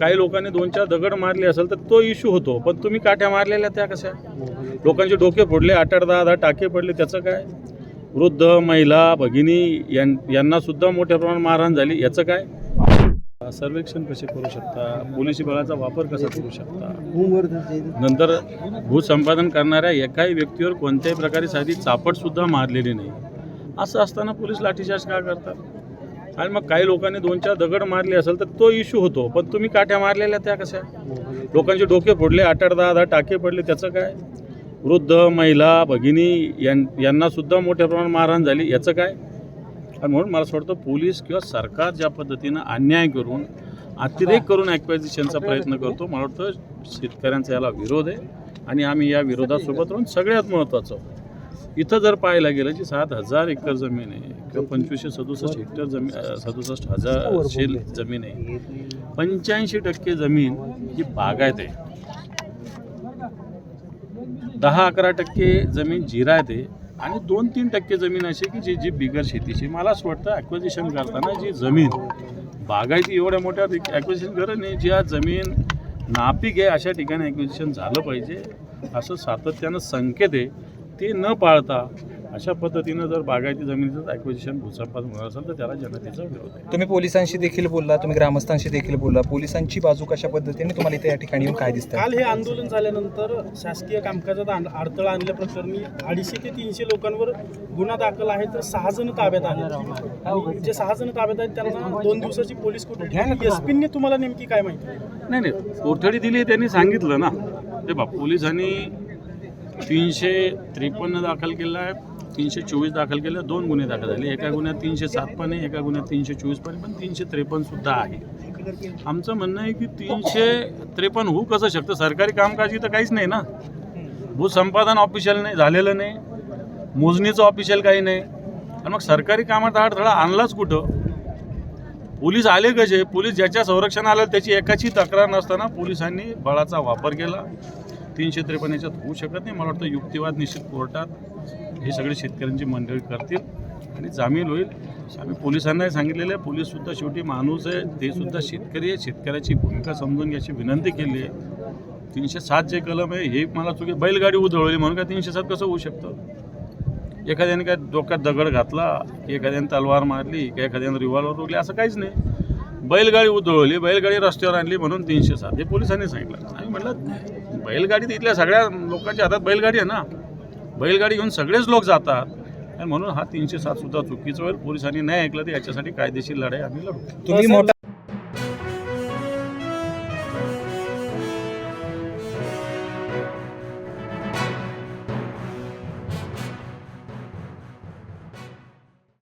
काही लोकांनी दोन चार दगड मारले असेल तर तो इश्यू होतो. पण तुम्ही काठ्या मारलेल्या त्या कशा? लोकांचे डोके फोडले आठ आठ दहा दहा टाके पडले त्याचं काय? वृद्ध महिला भगिनी यां यांना सुद्धा मोठ्या प्रमाणात मारहाण झाली. याचं काय? सर्वेक्षण कसे करू शकता? पोलिसी बळाचा वापर कसा करू शकता? नंतर भूसंपादन करणाऱ्या एकाही व्यक्तीवर कोणत्याही प्रकारे साधी चापटसुद्धा मारलेली नाही. असं असताना पोलीस लाठीचार्ज का करतात? आणि मग काही लोकांनी दोन चार दगड मारले असेल तर तो इश्यू होतो. पण तुम्ही काठ्या मारलेल्या त्या कशा? लोकांचे डोके फोडले आठ आठ दहा दहा टाके पडले त्याचं काय? वृद्ध महिला भगिनी यां यांना सुद्धा मोठ्या प्रमाणात मारहाण झाली. याचं काय? आणि म्हणून मला असं वाटतं पोलीस किंवा सरकार ज्या पद्धतीनं अन्याय करून अतिरेक करून ॲक्वायझिशनचा प्रयत्न करतो मला वाटतं शेतकऱ्यांचा याला विरोध आहे. आणि आम्ही या विरोधासोबत राहून सगळ्यात महत्त्वाचं इथं जर पाहायला गेलं की सात हजार एकर जमीन आहे किंवा पंचवीसशे सदुसष्ट हेक्टर जमीन सदुसष्ट हजार शेल जमीन आहे. पंच्याऐंशी टक्के जमीन ही बागायत आहे. दहा अकरा टक्के जमीन जिरायत आहे आणि दोन तीन टक्के जमीन अशी की जी जी बिगर शेतीची. मला असं वाटतं ॲक्विजिशन करताना जी जमीन बागायती एवढ्या मोठ्या ॲक्विजिशन करत नाही जी आज जमीन नापीक आहे अशा ठिकाणी ॲक्विजिशन झालं पाहिजे. असं सातत्यानं संकेत आहे. ते न पाळता अशा पद्धतीनं जर बागायती जमिनीचं ॲक्विजिशन भूसंपादन होणार असेल तर त्याला जनतेचा विरोध आहे. तुम्ही पोलिसांशी देखील बोलला तुम्ही ग्रामस्थांशी देखील बोलला. पोलिसांची बाजू कशा पद्धतीने तुम्हाला इथे या ठिकाणी येऊन काय दिसतं काल हे आंदोलन झाल्यानंतर शासकीय कामकाजात आण- अडथळा आणल्याप्रकरणी अडीचशे ते तीनशे लोकांवर गुन्हा दाखल आहे तर सहा जण ताब्यात आहेत आणि जे सहा जण ताब्यात आहेत त्यांना दोन दिवसाची पोलीस कोठडी एस पीने तुम्हाला. नेमकी काय माहिती? नाही नाही कोठडी दिली त्यांनी सांगितलं ना. ते बा पोलिसांनी तीनशे त्रेपन्न दाखल केलं आहे तीनशे चोवीस दाखल केलं दोन गुन्हे दाखल झाले. एका गुन्ह्यात तीनशे सात पण आहे एका गुन्ह्यात तीनशे चोवीस पण पण तीनशे त्रेपन्न सुद्धा आहे. आमचं म्हणणं आहे की तीनशे त्रेपन्न होऊ कसं शकतं? सरकारी कामकाजी तर काहीच नाही ना. भूसंपादन ऑफिशियल नाही झालेलं नाही. मोजणीचं ऑफिशियल काही नाही. आणि मग सरकारी कामात अडथळा आणलाच कुठं? पोलीस आले कसे? पोलीस ज्याच्या संरक्षण आलं त्याची एकाची तक्रार नसताना पोलिसांनी बळाचा वापर केला. तीनशे त्रेपन्न याच्यात होऊ शकत नाही. मला वाटतं युक्तिवाद निश्चित कोर्टात हे सगळे शेतकऱ्यांची मंडळी करतील आणि जामीन होईल. आम्ही पोलिसांनाही सांगितलेलं आहे. पोलीससुद्धा शेवटी माणूस आहे. ते सुद्धा शेतकरी आहे. शेतकऱ्याची भूमिका समजून घ्यायची विनंती केली आहे. तीनशे सात जे कलम आहे हे मला चुकी बैलगाडी उधळली. म्हणून का तीनशे सात कसं होऊ शकतं? एखाद्याने काय डोक्यात दगड घातला की एखाद्याने तलवार मारली की एखाद्याने रिव्हॉल्वर रोखली असं काहीच नाही. बैलगाडी उधळवली बैलगाडी रस्त्यावर आणली म्हणून तीनशे सात. हे पोलिसांनी सांगितलं. आम्ही म्हटलं बैलगाडी तर इथल्या सगळ्या लोकांच्या हातात बैलगाडी आहे ना. बैलगाडी घेऊन सगळेच लोक जातात. आणि म्हणून हा तीनशे सातसुद्धा चुकीचं होईल. पोलिसांनी नाही ऐकलं तर याच्यासाठी कायदेशीर लढाई आम्ही लढू. तुम्ही मोठा